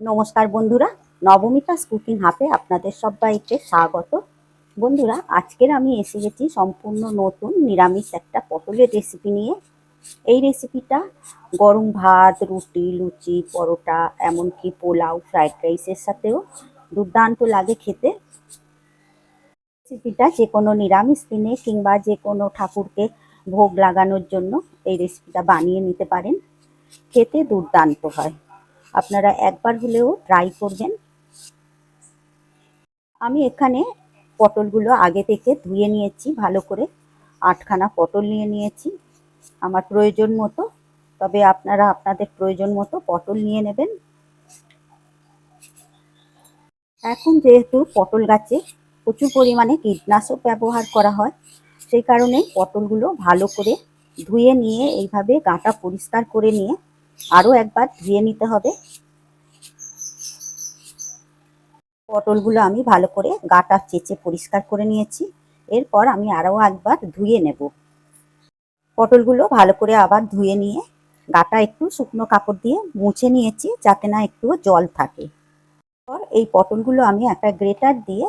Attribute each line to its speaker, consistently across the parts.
Speaker 1: নমস্কার বন্ধুরা, নবমিতাস কুকিং হাফে আপনাদের সবাইকে স্বাগত। বন্ধুরা, আজকের আমি এসে গেছি সম্পূর্ণ নতুন নিরামিষ একটা পটলের রেসিপি নিয়ে। এই রেসিপিটা গরম ভাত, রুটি, লুচি, পরোটা, এমনকি পোলাও ফ্রাইড রাইসের সাথেও দুর্দান্ত লাগে খেতে। রেসিপিটা যে কোনো নিরামিষ দিনে কিংবা যে কোনো ঠাকুরকে ভোগ লাগানোর জন্য এই রেসিপিটা বানিয়ে নিতে পারেন। খেতে দুর্দান্ত হয়। আপনারা একবার হলেও ট্রাই করবেন। আমি এখানে পটলগুলো আগে থেকে ধুয়ে নিয়েছি, ভালো করে আটখানা পটল নিয়ে নিয়েছি। আমার প্রয়োজন মতো, তবে আপনারা আপনাদের প্রয়োজন মতো পটল নিয়ে নেবেন। এখন যেহেতু পটল গাছে প্রচুর পরিমাণে কীটনাশক ব্যবহার করা হয়, সেই কারণে পটলগুলো ভালো করে ধুয়ে নিয়ে, এইভাবে গাঁটা পরিষ্কার করে নিয়ে আরও একবার ধুয়ে নিতে হবে। পটলগুলো আমি ভালো করে গাটা চেঁচে পরিষ্কার করে নিয়েছি। এরপর আমি আরও একবার ধুয়ে নেব। পটলগুলো ভালো করে আবার ধুয়ে নিয়ে গাটা একটু শুকনো কাপড় দিয়ে মুছে নিয়েছি যাতে না একটু জল থাকে। পর এই পটলগুলো আমি একটা গ্রেটার দিয়ে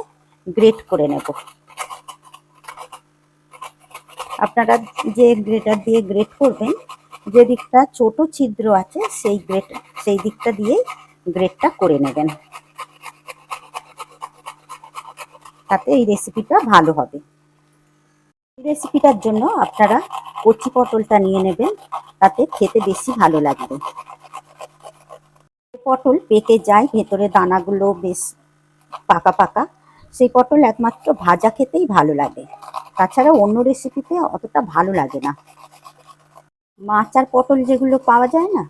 Speaker 1: গ্রেট করে নেব। আপনারা যে গ্রেটার দিয়ে গ্রেট করবেন যে দিকটা ছোট ছিদ্র আছে, সেই গ্রেট সেই দিকটা দিয়েই গ্রেটটা করে নেবেন। তাতে এই রেসিপিটা ভালো হবে। এই রেসিপিটার জন্য আপনারা কচি পটলটা নিয়ে নেবেন, তাতে খেতে বেশি ভালো লাগবে। পটল পেকে যায়, ভেতরে দানাগুলো বেশ পাকা পাকা, সেই পটল একমাত্র ভাজা খেতেই ভালো লাগে। তাছাড়া অন্য রেসিপিতে অতটা ভালো লাগে না। মাছ আর পটল যেগুলো পাওয়া যায় না,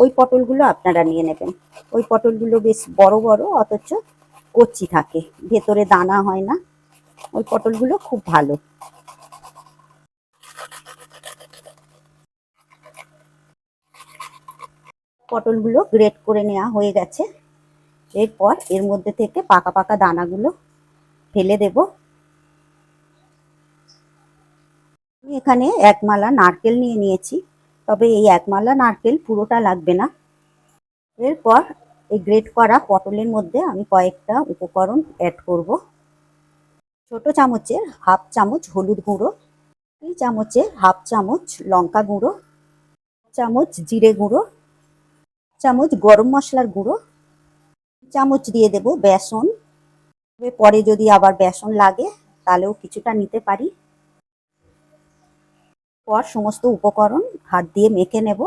Speaker 1: ওই পটলগুলো আপনারা নিয়ে নেবেন। ওই পটলগুলো বেশ বড় বড়, অথচ কচি থাকে, ভেতরে দানা হয় না। ওই পটলগুলো খুব ভালো। পটলগুলো গ্রেট করে নেওয়া হয়ে গেছে। এরপর এর মধ্যে থেকে পাকা পাকা দানাগুলো ফেলে দেব। আমি এখানে এক মালা নারকেল নিয়ে নিয়েছি। তবে এই এক মালা নারকেল পুরোটা লাগবে না। এরপর এই গ্রেট করা পটলের মধ্যে আমি কয়েকটা উপকরণ অ্যাড করব। ছোট চামচের হাফ চামচ হলুদ গুঁড়ো দুই চামচের হাফ চামচ লঙ্কা গুঁড়ো চামচ জিরে গুঁড়ো চামচ গরম মশলার গুঁড়ো চামচ দিয়ে দেব বেসন। পরে যদি আবার বেসন লাগে, তাহলেও কিছুটা নিতে পারি। পর সমস্ত উপকরণ হাত দিয়ে মেখে নেব।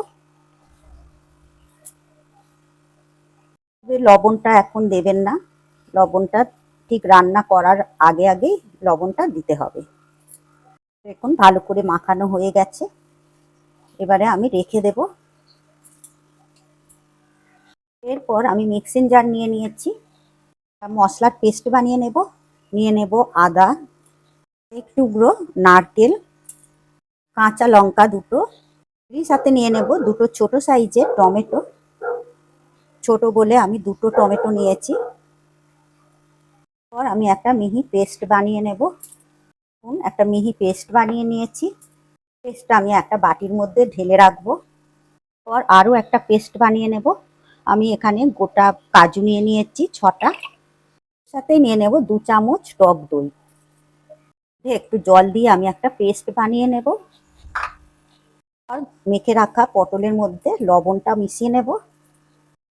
Speaker 1: লবণটা এখন দেবেন না। লবণটা ঠিক রান্না করার আগে আগেই লবণটা দিতে হবে। এখন ভালো করে মাখানো হয়ে গেছে। এবারে আমি রেখে দেব। এরপর আমি মিক্সিং জার নিয়ে নিয়েছি। মশলার পেস্ট বানিয়ে নেব। নিয়ে নেব আদা, এক টুকরো নারকেল কাঁচা লঙ্কা দুটো। এর সাথে নিয়ে নেব দুটো ছোট সাইজের টমেটো। ছোট বলে আমি দুটো টমেটো নিয়েছি। পর আমি একটা মিহি পেস্ট বানিয়ে নেব। একটা মিহি পেস্ট বানিয়ে নিয়েছি। পেস্টটা আমি একটা বাটির মধ্যে ঢেলে রাখব। পর আরও একটা পেস্ট বানিয়ে নেব। আমি এখানে গোটা কাজু নিয়ে নিয়েছি, ছটা। সাথে নিয়ে নেব দু চামচ টক দই। একটু জল দিয়ে আমি একটা পেস্ট বানিয়ে নেব। আর মেখে রাখা পটলের মধ্যে লবণটা মিশিয়ে নেব।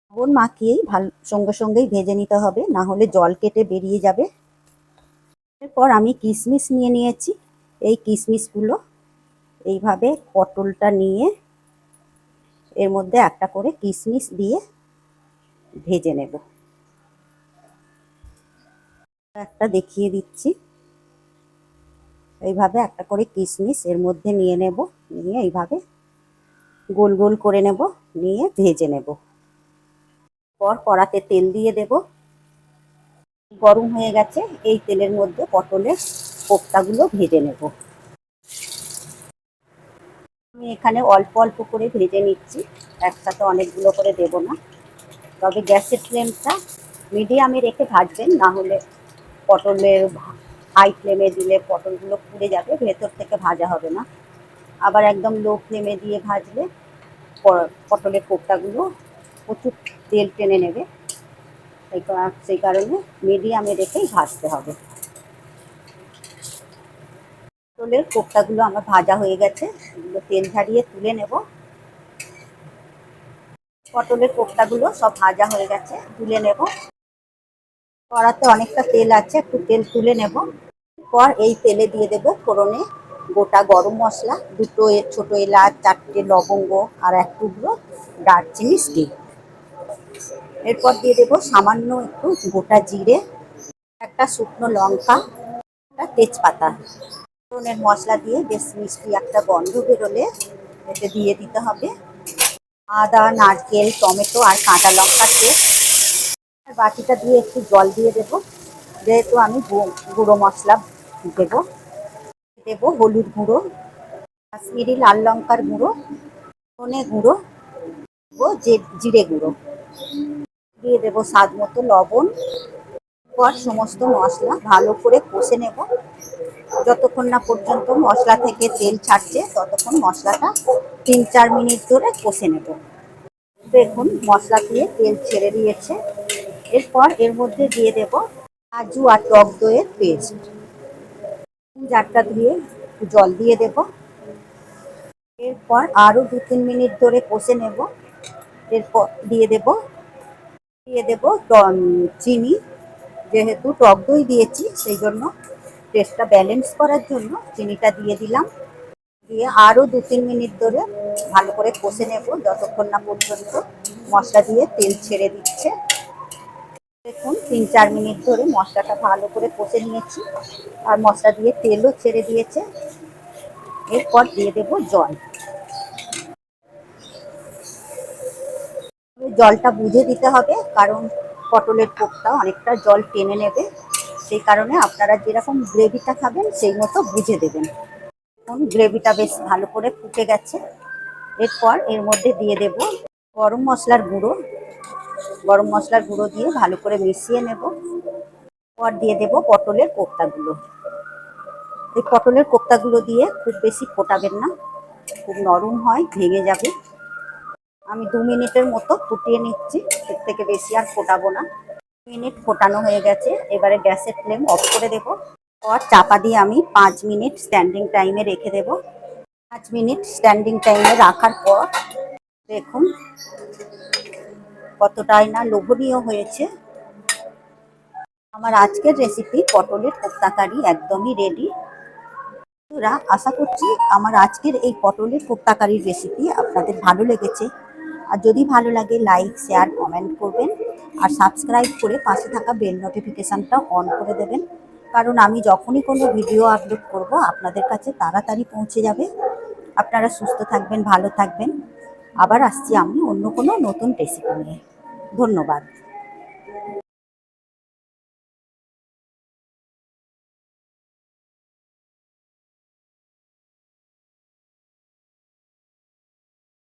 Speaker 1: লবণ মাখিয়েই ভালো, সঙ্গে সঙ্গেই ভেজে নিতে হবে, না হলে জল কেটে বেরিয়ে যাবে। এরপর আমি কিশমিশ নিয়ে নিয়েছি। এই কিশমিশগুলো এইভাবে পটলটা নিয়ে এর মধ্যে একটা করে কিশমিশ দিয়ে ভেজে নেব। একটা দেখিয়ে দিচ্ছি। এইভাবে একটা করে কিশমিশ এর মধ্যে নিয়ে নেব, নিয়ে এইভাবে গোল গোল করে নেব, নিয়ে ভেজে নেব। পর কড়াতে তেল দিয়ে দেব। গরম হয়ে গেছে, এই তেলের মধ্যে পটলের কোপ্তাগুলো ভেজে নেব। আমি এখানে অল্প অল্প করে ভেজে নিচ্ছি, একসাথে অনেকগুলো করে দেব না। তবে গ্যাসের ফ্লেমটা মিডিয়ামে রেখে ভাজবেন, না হলে পটলের হাই ফ্লেমে দিলে পটলগুলো পুড়ে যাবে, ভেতর থেকে ভাজা হবে না। আবার একদম লো ফ্লেমে দিয়ে ভাজলে পটলের কোপ্তাগুলো প্রচুর তেল টেনে নেবে। কা- সেই কারণে মিডিয়ামে রেখেই ভাজতে হবে। পটলের কোপ্তাগুলো আমার ভাজা হয়ে গেছে, এগুলো তেল ঝাড়িয়ে তুলে নেব। পটলের কোপ্তাগুলো সব ভাজা হয়ে গেছে, তুলে নেব। কড়াতে অনেকটা তেল আছে, একটু তেল তুলে নেব। পর এই তেলে দিয়ে দেব ফোড়নে গোটা গরম মশলা, দুটো ছোট এলাচ, চারটে লবঙ্গ আর এক টুকরো দারচিনি স্টিক। এরপর দিয়ে দেবো সামান্য একটু গোটা জিরে, একটা শুকনো লঙ্কা, একটা তেজপাতা। ফোড়নের মশলা দিয়ে বেশ মিষ্টি একটা গন্ধ বেরোলে এতে দিয়ে দিতে হবে আদা, নারকেল, টমেটো আর কাঁচা লঙ্কা আর বাকিটা দিয়ে একটু জল দিয়ে দেবো। যেহেতু আমি গুঁড়ো মশলা দেব। দেব হলুদ গুঁড়ো, কাশ্মীরি লাল লঙ্কার গুঁড়ো, ধনে গুঁড়ো ও জিরে গুঁড়ো। দিয়ে দেবো স্বাদ মতো লবণ। পর সমস্ত মশলা ভালো করে কষে নেব। যতক্ষণ না পর্যন্ত মশলা থেকে তেল ছাড়ছে, ততক্ষণ মশলাটা তিন চার মিনিট ধরে কষে নেব। দেখুন মশলা দিয়ে তেল ছেড়ে দিয়েছে। এরপর এর মধ্যে দিয়ে দেব কাজু আর টক দইয়ের পেস্ট। জারটা ধুয়ে জল দিয়ে দেব। এরপর আরও দু তিন মিনিট ধরে কষে নেব। এরপর দিয়ে দেব দিয়ে দেব চিনি। যেহেতু টক দই দিয়েছি, সেই জন্য টেস্টটা ব্যালেন্স করার জন্য চিনিটা দিয়ে দিলাম। দিয়ে আরও দু তিন মিনিট ধরে ভালো করে কষে নেব, যতক্ষণ না পর্যন্ত মশলা দিয়ে তেল ছেড়ে দিচ্ছে। দেখুন, তিন চার মিনিট ধরে মশলাটা ভালো করে কষে নিয়েছি। আর মশলা দিয়ে তেলও ছেড়ে দিয়েছে। এরপর দিয়ে দেব জল। জলটা বুঝে দিতে হবে, কারণ পটলের কোপ্তা অনেকটা জল টেনে নেবে। সেই কারণে আপনারা যেরকম গ্রেভিটা খাবেন, সেই মতো বুঝে দেবেন। এখন গ্রেভিটা বেশ ভালো করে ফুটে গেছে। এরপর এর মধ্যে দিয়ে দেব গরম মশলার গুঁড়ো। গরম মশলার গুঁড়ো দিয়ে ভালো করে মিশিয়ে নেব। পর দিয়ে দেব পটলের কোপ্তাগুলো। এই পটলের কোপ্তাগুলো দিয়ে খুব বেশি ফোটাবেন না, খুব নরম হয়, ভেঙে যাবে। আমি দু মিনিটের মতো ফুটিয়ে নিচ্ছি, এর থেকে বেশি আর ফোটাবো না। মিনিট ফোটানো হয়ে গেছে, এবারে গ্যাসের ফ্লেম অফ করে দেব। পর চাপা দিয়ে আমি পাঁচ মিনিট স্ট্যান্ডিং টাইমে রেখে দেব। পাঁচ মিনিট স্ট্যান্ডিং টাইমে রাখার পর, দেখুন কতটাই না লোভনীয় হয়েছে। আমার আজকের রেসিপি পটলের কোপ্তাকারি একদমই রেডি বন্ধুরা, আশা করছি আমার আজকের এই পটলের কোপ্তাকারির রেসিপি আপনাদের ভালো লেগেছে। আর যদি ভালো লাগে লাইক শেয়ার কমেন্ট করবেন। আর সাবস্ক্রাইব করে পাশে থাকা বেল নোটিফিকেশানটা অন করে দেবেন। কারণ আমি যখনই কোনো ভিডিও আপলোড করব, আপনাদের কাছে তাড়াতাড়ি পৌঁছে যাবে। আপনারা সুস্থ থাকবেন, ভালো থাকবেন। আবার আসছি আমি অন্য কোনো নতুন রেসিপি নিয়ে। ধন্যবাদ।